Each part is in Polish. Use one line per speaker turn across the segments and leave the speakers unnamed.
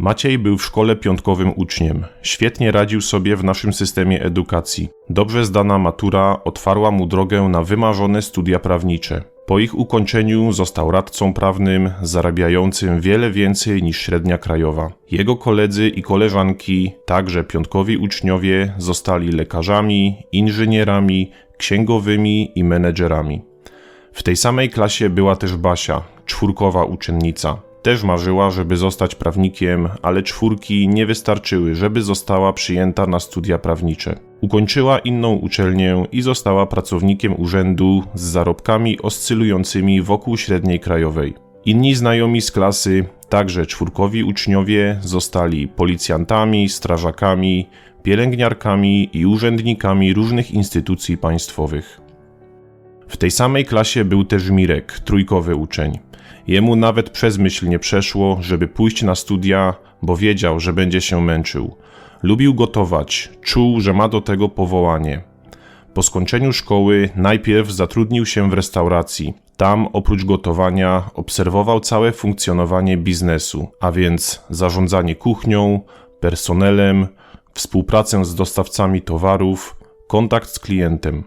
Maciej był w szkole piątkowym uczniem. Świetnie radził sobie w naszym systemie edukacji. Dobrze zdana matura otwarła mu drogę na wymarzone studia prawnicze. Po ich ukończeniu został radcą prawnym, zarabiającym wiele więcej niż średnia krajowa. Jego koledzy i koleżanki, także piątkowi uczniowie, zostali lekarzami, inżynierami, księgowymi i menedżerami. W tej samej klasie była też Basia, czwórkowa uczennica. Też marzyła, żeby zostać prawnikiem, ale czwórki nie wystarczyły, żeby została przyjęta na studia prawnicze. Ukończyła inną uczelnię i została pracownikiem urzędu z zarobkami oscylującymi wokół średniej krajowej. Inni znajomi z klasy, także czwórkowi uczniowie, zostali policjantami, strażakami, pielęgniarkami i urzędnikami różnych instytucji państwowych. W tej samej klasie był też Mirek, trójkowy uczeń. Jemu nawet przez myśl nie przeszło, żeby pójść na studia, bo wiedział, że będzie się męczył. Lubił gotować, czuł, że ma do tego powołanie. Po skończeniu szkoły najpierw zatrudnił się w restauracji. Tam, oprócz gotowania, obserwował całe funkcjonowanie biznesu, a więc zarządzanie kuchnią, personelem, współpracę z dostawcami towarów, kontakt z klientem.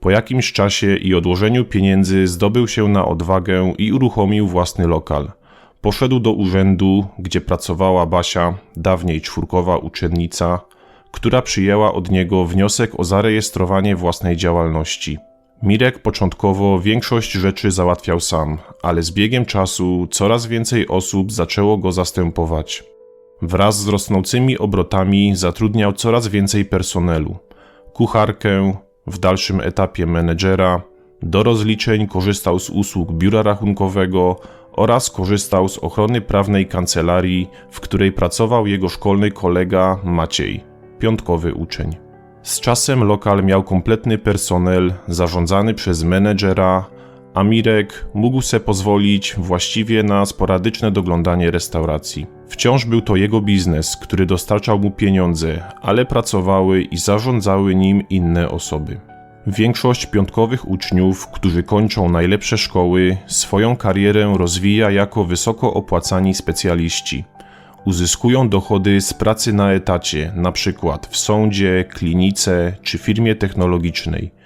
Po jakimś czasie i odłożeniu pieniędzy zdobył się na odwagę i uruchomił własny lokal. Poszedł do urzędu, gdzie pracowała Basia, dawniej czwórkowa uczennica, która przyjęła od niego wniosek o zarejestrowanie własnej działalności. Mirek początkowo większość rzeczy załatwiał sam, ale z biegiem czasu coraz więcej osób zaczęło go zastępować. Wraz z rosnącymi obrotami zatrudniał coraz więcej personelu. Kucharkę, w dalszym etapie menedżera, do rozliczeń korzystał z usług biura rachunkowego oraz korzystał z ochrony prawnej kancelarii, w której pracował jego szkolny kolega Maciej, piątkowy uczeń. Z czasem lokal miał kompletny personel zarządzany przez menedżera, a Mirek mógł se pozwolić właściwie na sporadyczne doglądanie restauracji. Wciąż był to jego biznes, który dostarczał mu pieniądze, ale pracowały i zarządzały nim inne osoby. Większość piątkowych uczniów, którzy kończą najlepsze szkoły, swoją karierę rozwija jako wysoko opłacani specjaliści. Uzyskują dochody z pracy na etacie, np. w sądzie, klinice czy firmie technologicznej.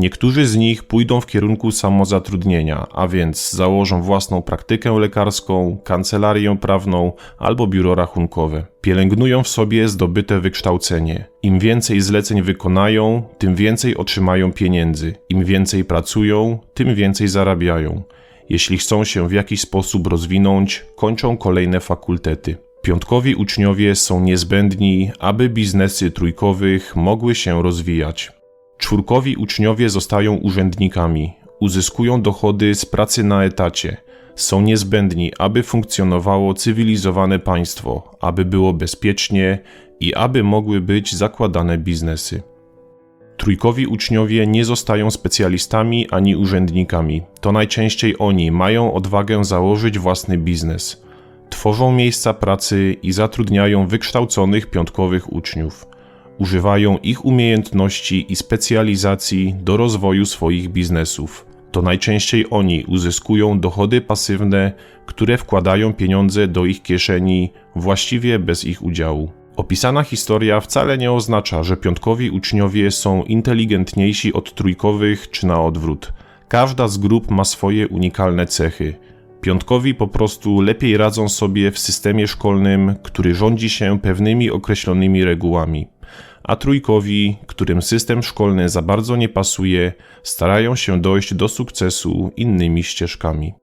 Niektórzy z nich pójdą w kierunku samozatrudnienia, a więc założą własną praktykę lekarską, kancelarię prawną albo biuro rachunkowe. Pielęgnują w sobie zdobyte wykształcenie. Im więcej zleceń wykonają, tym więcej otrzymają pieniędzy. Im więcej pracują, tym więcej zarabiają. Jeśli chcą się w jakiś sposób rozwinąć, kończą kolejne fakultety. Piątkowi uczniowie są niezbędni, aby biznesy trójkowych mogły się rozwijać. Czwórkowi uczniowie zostają urzędnikami, uzyskują dochody z pracy na etacie, są niezbędni, aby funkcjonowało cywilizowane państwo, aby było bezpiecznie i aby mogły być zakładane biznesy. Trójkowi uczniowie nie zostają specjalistami ani urzędnikami. To najczęściej oni mają odwagę założyć własny biznes. Tworzą miejsca pracy i zatrudniają wykształconych piątkowych uczniów używają ich umiejętności i specjalizacji do rozwoju swoich biznesów. To najczęściej oni uzyskują dochody pasywne, które wkładają pieniądze do ich kieszeni właściwie bez ich udziału. Opisana historia wcale nie oznacza, że piątkowi uczniowie są inteligentniejsi od trójkowych czy na odwrót. Każda z grup ma swoje unikalne cechy. Piątkowi po prostu lepiej radzą sobie w systemie szkolnym, który rządzi się pewnymi określonymi regułami a trójkowi, którym system szkolny za bardzo nie pasuje, starają się dojść do sukcesu innymi ścieżkami.